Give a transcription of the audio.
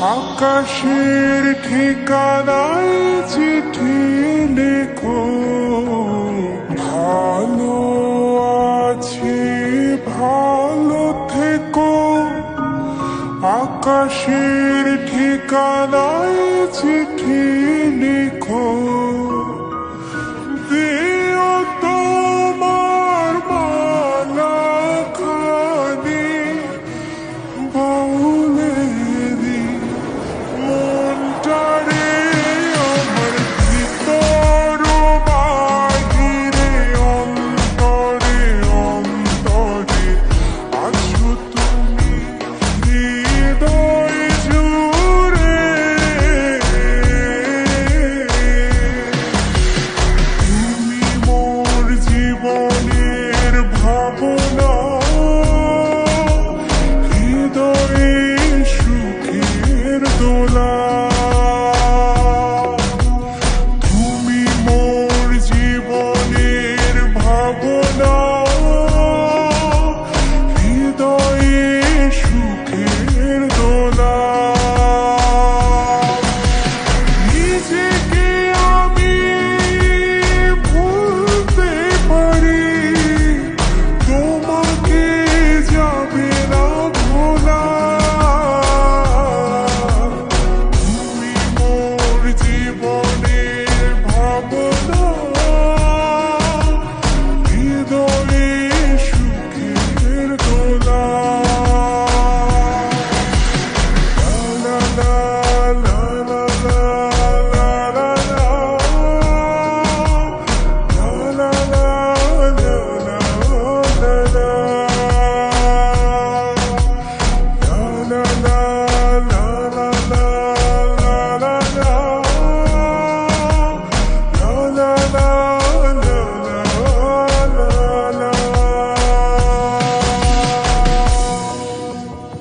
আকাশের ঠিকানায় চিঠি লেখো। ভালো আছি, ভালো থেকো। আকাশের ঠিকানায় চিঠি লেখো। তোমার মালা খানি। বহু